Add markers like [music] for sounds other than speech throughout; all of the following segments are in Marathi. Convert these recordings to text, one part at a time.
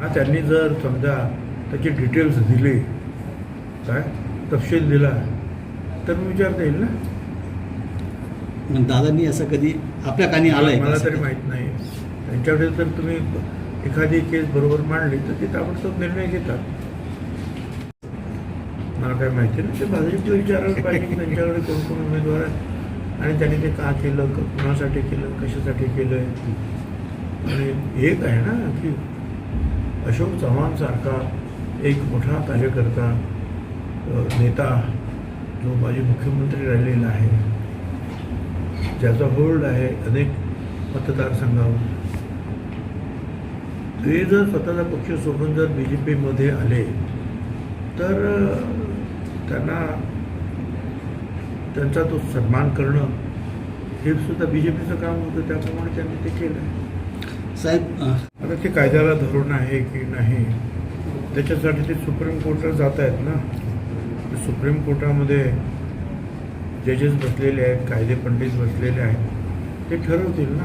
हा त्यांनी जर समजा त्याचे डिटेल्स दिले काय? तपशील दिला तर मी विचारता येईल ना? दादांनी असं कधी आपल्या कानी आलंय मला तरी? माहीत नाही. त्यांच्याकडे जर तुम्ही एखादी केस बरोबर मांडली तर ते ताबडतोब निर्णय घेतात. मला काय माहिती नाही ते भाजपला विचारायला पाहिजे त्यांच्याकडे कोण कोण उमेदवार आहेत आणि त्यांनी ते का केलं कुणासाठी केलं कशासाठी केलं आणि एक आहे ना की अशोक चव्हाणसारखा एक मोठा कार्यकर्ता नेता जो माजी मुख्यमंत्री राहिलेला आहे. ज्याचा होल्ड आहे अनेक मतदारसंघावर. ते जर स्वतःचा पक्ष सोडून जर बी जे पीमध्ये आले तर त्यांना त्यांचा तो सन्मान करणं हे सुद्धा बी जे पीचं काम होतं त्याप्रमाणे त्यांनी ते केलं. साहेब आता ते कायद्याला धरून आहे की नाही त्याच्यासाठी ते सुप्रीम कोर्टात जात आहेत ना? ते सुप्रीम कोर्टामध्ये जजेस बसलेले आहेत कायदे पंडित बसलेले आहेत. ते ठरवतील ना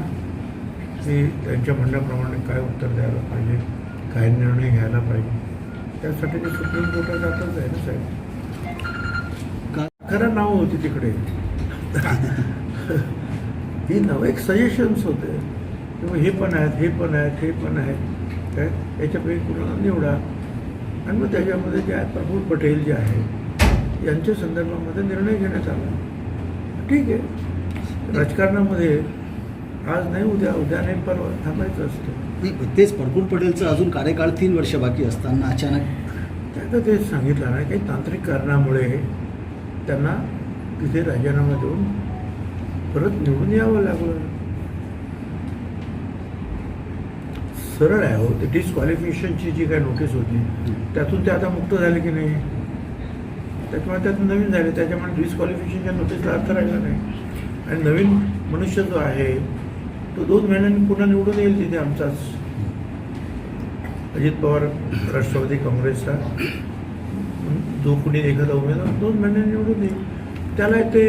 की त्यांच्या म्हणण्याप्रमाणे काय उत्तर द्यायला पाहिजे काय निर्णय घ्यायला पाहिजे. त्यासाठी ते सुप्रीम कोर्टात जातच आहे ना साहेब? का खरं नाव होती तिकडे. [laughs] ही नावं एक सजेशन्स होते. किंवा हे पण आहेत हे पण आहेत हे पण आहेत काय याच्यापैकी कुणाला निवडा. आणि मग त्याच्यामध्ये जे आहे प्रफुल्ल पटेल जे आहे यांच्या संदर्भामध्ये निर्णय घेण्यात आला. ठीक आहे. राजकारणामध्ये आज नाही उद्या उद्या नाही परवा थांबायचं असतं. नाही तेच प्रफुल्ल पटेलचं अजून कार्यकाळ तीन वर्ष बाकी असताना अचानक त्याचं तेच सांगितलं ना काही तांत्रिक कारणामुळे त्यांना तिथे राजीनामा देऊन परत निवडून यावं लागलं. सरळ आहे हो. ते डिस्क्वालिफिकेशनची जी काही नोटीस होती त्यातून ते आता मुक्त झाले की नाही? त्याच्यामुळे त्यातून नवीन झाले. त्याच्यामुळे डिस्क्वालिफिकेशनच्या नोटीसला अर्थ राहिला नाही. आणि नवीन मनुष्य जो आहे तो दोन महिन्यांनी पुन्हा निवडून येईल तिथे आमचाच अजित पवार राष्ट्रवादी काँग्रेसचा. जो कुणी एखादा उमेदवार दोन महिन्यांनी निवडून येईल. त्याला ते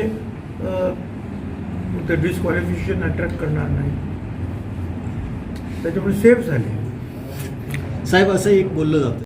ते डिस्क्वालिफिकेशन अट्रॅक्ट करणार नाही. त्याच्यामुळे सेफ झाले. साहेब असं एक बोललं जातं.